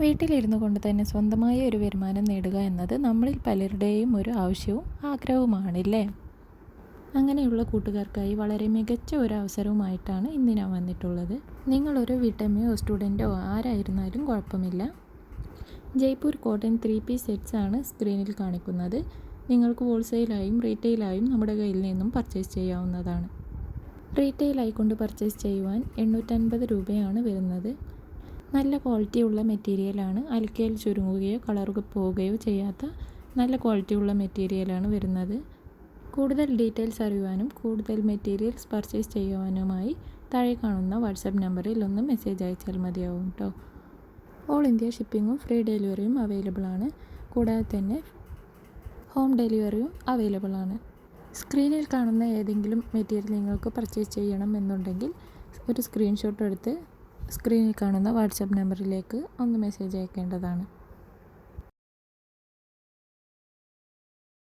വീട്ടിലിരുന്നു കൊണ്ട് തന്നെ സ്വന്തമായ ഒരു വരുമാനം നേടുക എന്നത് നമ്മളിൽ പലരുടെയും ഒരു ആവശ്യവും ആഗ്രഹവുമാണില്ലേ? അങ്ങനെയുള്ള കൂട്ടുകാർക്കായി വളരെ മികച്ച ഒരു അവസരവുമായിട്ടാണ് ഇന്ന് ഞാൻ വന്നിട്ടുള്ളത്. നിങ്ങളൊരു വീട്ടമ്മയോ സ്റ്റുഡന്റോ ആരായിരുന്നാലും കുഴപ്പമില്ല. Jaipur cotton three piece sets ആണ് സ്ക്രീനിൽ കാണിക്കുന്നത്. നിങ്ങൾക്ക് ഹോൾസെയിലായും റീറ്റെയിലായും നമ്മുടെ കയ്യിൽ നിന്നും പർച്ചേസ് ചെയ്യാവുന്നതാണ്. റീറ്റെയിലായി കൊണ്ട് പർച്ചേസ് ചെയ്യുവാൻ എണ്ണൂറ്റൻപത് രൂപയാണ് വരുന്നത്. നല്ല ക്വാളിറ്റി ക്വാളിറ്റിയുള്ള മെറ്റീരിയലാണ് അലക്കയിൽ ചുരുങ്ങുകയോ കളർ പോവുകയോ ചെയ്യാത്ത നല്ല ക്വാളിറ്റി ക്വാളിറ്റിയുള്ള മെറ്റീരിയലാണ് വരുന്നത്. കൂടുതൽ ഡീറ്റെയിൽസ് അറിയുവാനും കൂടുതൽ മെറ്റീരിയൽസ് പർച്ചേസ് ചെയ്യുവാനുമായി താഴെ കാണുന്ന വാട്സപ്പ് നമ്പറിൽ ഒന്ന് മെസ്സേജ് അയച്ചാൽ മതിയാവും കേട്ടോ ഓൾ ഇന്ത്യ ഷിപ്പിങ്ങും ഫ്രീ ഡെലിവറിയും അവൈലബിൾ ആണ്. കൂടാതെ തന്നെ ഹോം ഡെലിവറിയും അവൈലബിൾ ആണ്. സ്ക്രീനിൽ കാണുന്ന ഏതെങ്കിലും മെറ്റീരിയൽ നിങ്ങൾക്ക് പർച്ചേസ് ചെയ്യണം എന്നുണ്ടെങ്കിൽ ഒരു സ്ക്രീൻഷോട്ട് എടുത്ത് സ്ക്രീനിൽ കാണുന്ന വാട്സപ്പ് നമ്പറിലേക്ക് ഒന്ന് മെസ്സേജ് അയക്കേണ്ടതാണ്.